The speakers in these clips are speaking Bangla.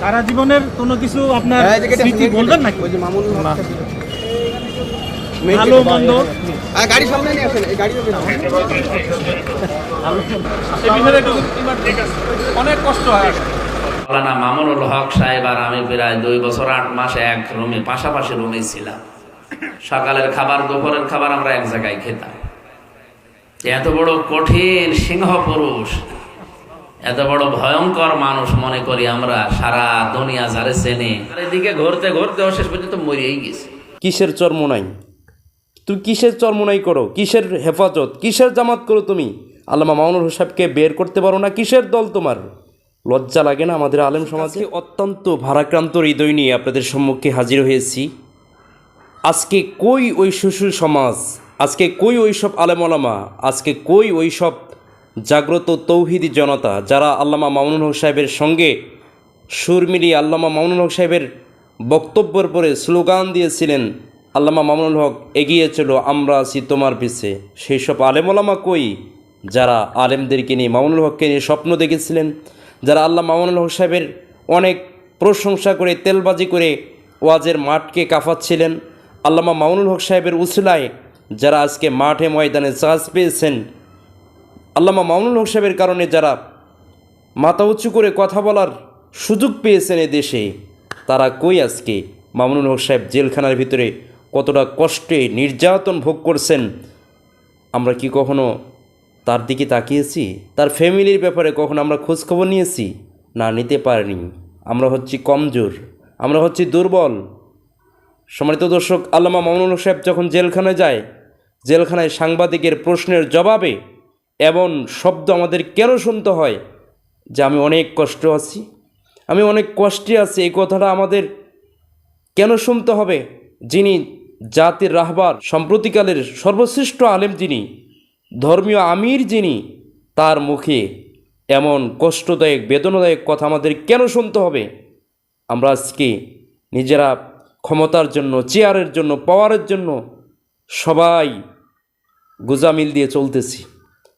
সারা জীবনের কোনো কিছু আপনার হ্যাঁ, স্মৃতি বলবেন নাকি? ওই যে মামুন না। ভালো মন্দ? হ্যাঁ, গাড়ি সামনে নিয়ে আসেন এই গাড়ি অনেক কষ্ট হয়। মাওলানা মামুনুল হক সাহেব আর আমি প্রায় দুই বছর আট মাস এক রুমে পাশাপাশি রুমে ছিলাম। সকালের খাবার দুপুরের খাবার আমরা এক জায়গায় খেতাম। এত বড় কঠিন সিংহ পুরুষ এত বড় ভয়ঙ্কর মানুষ মনে করি আমরা সারা দুনিয়া যারে চেনে। এদিকে ঘুরতে ঘুরতে শেষ পর্যন্ত মরিয়েই গেছে। কিসের চর্ম নাই? তুমি কিসের চর্মনাই করো? কিসের হেফাজত? কিসের জামাত করো তুমি? আল্লামা মামুনুল সাহেবকে বের করতে পারো না? কিসের দল তোমার? লজ্জা লাগে না আমাদের আলেম সমাজে? অত্যন্ত ভারাক্রান্ত হৃদয় নিয়ে আপনাদের সম্মুখে হাজির হয়েছি। আজকে কই ওই শ্বশুর সমাজ? আজকে কই ওই সব আলেমলামা আজকে কই ওই সব জাগ্রত তৌহিদি জনতা যারা আল্লামা মামুনুল হক সাহেবের সঙ্গে সুর মিলিয়ে আল্লামা মামুনুল হক সাহেবের বক্তব্যের পরে স্লোগান দিয়েছিলেন, আল্লামা মামুনুল হক এগিয়ে চলো, আমরা আছি তোমার পিছে। সেই সব আলেমলামা কই? যারা আলেমদেরকে নিয়ে, মামুনুল হককে নিয়ে স্বপ্ন দেখেছিলেন, যারা আল্লাহ মামুনুল হক সাহেবের অনেক প্রশংসা করে, তেলবাজি করে ওয়াজের মাঠকে কাফাচ্ছিলেন আল্লামা মামুনুল হক সাহেবের উসলায় যারা আজকে মাঠে ময়দানে চাষ পেয়েছেন, আল্লামা মামুনুল হক সাহেবের কারণে যারা মাথা উঁচু করে কথা বলার সুযোগ পেয়েছেন এ দেশে, তারা কই আজকে? মামুনুল হক সাহেব জেলখানার ভিতরে কতটা কষ্টে নির্যাতন ভোগ করছেন, আমরা কি কখনো তার দিকে তাকিয়েছি? তার ফ্যামিলির ব্যাপারে কখনো আমরা খোঁজখবর নিয়েছি? না, নিতে পারিনি। আমরা হচ্ছি কমজোর, আমরা হচ্ছি দুর্বল। সম্মানিত দর্শক, আল্লামা মামুনুল সাহেব যখন জেলখানায় যায় জেলখানায় সাংবাদিকের প্রশ্নের জবাবে এমন শব্দ আমাদের কেন শুনতে হয় যে আমি অনেক কষ্ট আছি? আমি অনেক কষ্টে আছি, এই কথাটা আমাদের কেন শুনতে হবে? যিনি জাতির রাহবার, সম্প্রতিকালের সর্বশ্রেষ্ঠ আলেম যিনি, ধর্মীয় আমির যিনি, তার মুখে এমন কষ্টদায়ক, বেদনাদায়ক কথা আমাদের কেন শুনতে হবে? আমরা আজকে নিজেরা ক্ষমতার জন্য, চেয়ারের জন্য, পাওয়ারের জন্য সবাই গুজামিল দিয়ে চলতেছি।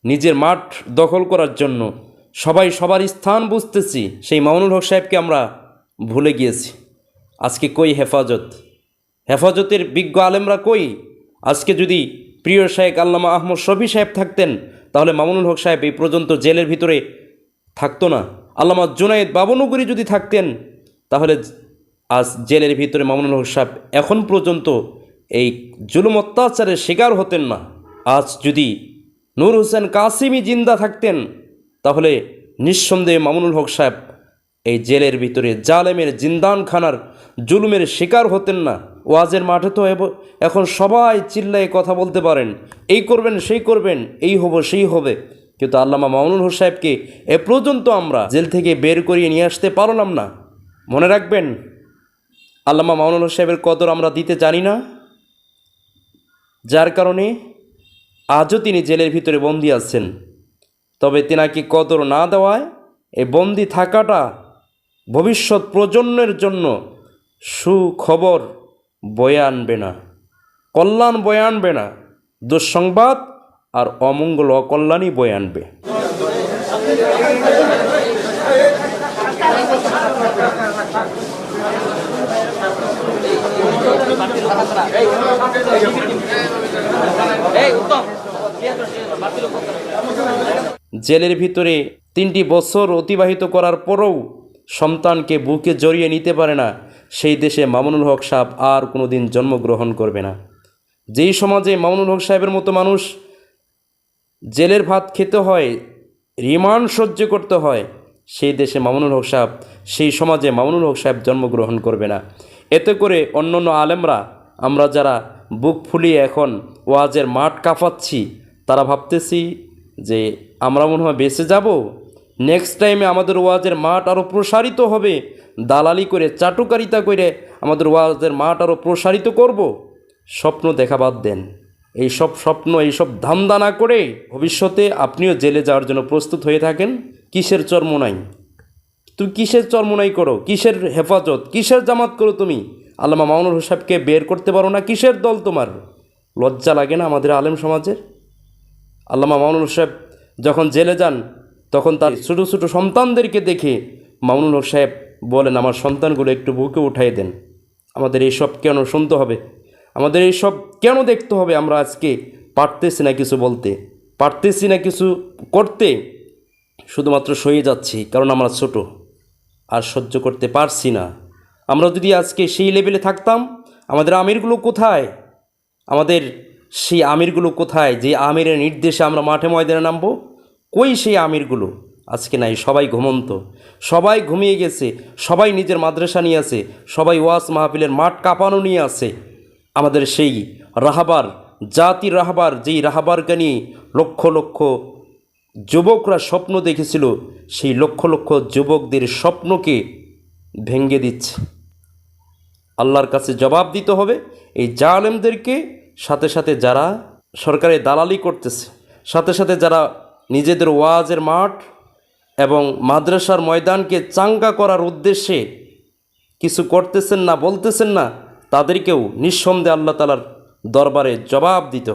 নিজের মাঠ দখল করার জন্য সবাই সবার স্থান বুঝতেছি। সেই মামুনুল হক সাহেবকে আমরা ভুলে গিয়েছি। আজকে কই হেফাজত? হেফাজতের বিজ্ঞ আলেমরা কই? আজকে যদি প্রিয় শাহেক আল্লামা আহমদ শফি সাহেব থাকতেন, তাহলে মামুনুল হক সাহেব এই পর্যন্ত জেলের ভিতরে থাকতো না। আল্লামা জুনায়েদ বাবনগরী যদি থাকতেন, তাহলে আজ জেলের ভিতরে মামুনুল হক সাহেব এখন পর্যন্ত এই জুলুম অত্যাচারের শিকার হতেন না। আজ যদি নূর হোসেন কাসিমি জিন্দা থাকতেন, তাহলে নিঃসন্দেহে মামুনুল হক সাহেব এই জেলের ভিতরে জালেমের জিন্দানখানার জুলুমের শিকার হতেন না। ওয়াজের মাঠে তো এখন সবাই চিল্লায় কথা বলতে পারেন, এই করবেন, সেই করবেন, এই হব, সেই হবে। কিন্তু আল্লামা মামুনুল হক সাহেবকে এ পর্যন্ত আমরা জেল থেকে বের করিয়ে নিয়ে আসতে পারলাম না। মনে রাখবেন, আল্লামা মামুনুল হক সাহেবের কদর আমরা দিতে জানি না। যার কারণে আজও তিনি জেলের ভিতরে বন্দি আছেন তবে তেনাকে কদর না দেওয়ায় এই বন্দি থাকাটা ভবিষ্যৎ প্রজন্মের জন্য সুখবর বয়ে আনবে না কল্যাণ বয়ে আনবে না দুঃসংবাদ আর অমঙ্গল অকল্যাণই বয়ে আনবে জেলের ভিতরে তিনটি বছর অতিবাহিত করার পরেও সন্তানকে বুকে জড়িয়ে নিতে পারে না। সেই দেশে মামুনুল হক সাহেব আর কোনো দিন জন্মগ্রহণ করবে না। যেই সমাজে মামুনুল হক সাহেবের মতো মানুষ জেলের ভাত খেতে হয়, রিমান্ড সহ্য করতে হয়, সেই দেশে মামুনুল হক সাহেব, সেই সমাজে মামুনুল হক সাহেব জন্মগ্রহণ করবে না। এতে করে অন্যান্য আলেমরা, আমরা যারা বুক ফুলিয়ে এখন ওয়াজের মাঠ কাঁপাচ্ছি। তারা ভাবতেছি যে আমরা মনে হয় বেঁচে যাব। নেক্সট টাইমে আমাদের ওয়াজের মাঠ আরও প্রসারিত হবে। দালালি করে, চাটুকারিতা করে আমাদের ওয়াজের মাঠ আরও প্রসারিত করব। স্বপ্ন দেখা বাদ দেন। এই সব স্বপ্ন এইসব ধান্দা না করে ভবিষ্যতে আপনিও জেলে যাওয়ার জন্য প্রস্তুত হয়ে থাকেন। কিসের চর্মনাই? তুমি কিসের চর্মনাই করো? কিসের হেফাজত? কিসের জামাত করো তুমি? আল্লামা মামুনুল সাহেবকে বের করতে পারো না, কিসের দল তোমার? লজ্জা লাগে না আমাদের আলেম সমাজের? আল্লামা মামুনুল সাহেব যখন জেলে যান, তখন তার ছোটো ছোটো সন্তানদেরকে দেখে মামুনুল হক সাহেব বলেন, আমার সন্তানগুলো একটু বুকে উঠাই দেন। আমাদের এইসব কেন শুনতে হবে? আমাদের এইসব কেন দেখতে হবে? আমরা আজকে পারতেছি না কিছু বলতে। পারতেছি না কিছু করতে। শুধুমাত্র সয়ে যাচ্ছি, কারণ আমরা ছোট। আর সহ্য করতে পারছি না। আমরা যদি আজকে সেই লেভেলে থাকতাম, আমাদের আমিরগুলো কোথায়? আমাদের সেই আমিরগুলো কোথায়? যে আমিরের নির্দেশে আমরা মাঠে ময়দানে নামবো? কই সেই আমিরগুলো? আজকে নাই, সবাই ঘুমন্ত। সবাই ঘুমিয়ে গেছে, সবাই নিজের মাদ্রাসা নিয়ে আছে, সবাই ওয়াস মাহফিলের মাঠ কাঁপানো নিয়ে আছে। আমাদের সেই রাহাবার জাতি রাহাবার, যেই রাহাবারকে নিয়ে লক্ষ লক্ষ যুবকরা স্বপ্ন দেখেছিল, সেই লক্ষ লক্ষ যুবকদের স্বপ্নকে ভেঙে দিচ্ছে। আল্লাহর কাছে জবাব দিতে হবে এই জালেমদেরকে সাথে সাথে যারা সরকারের দালালি করতেছে, সাথে সাথে যারা নিজেদের ওয়াজের মাঠ এবং মাদ্রাসার ময়দানকে চাঙ্গা করার উদ্দেশ্যে কিছু করতেছেন না, বলতেছেন না, তাদেরকেও নিঃসন্দেহে আল্লাহ তালার দরবারে জবাব দিতে।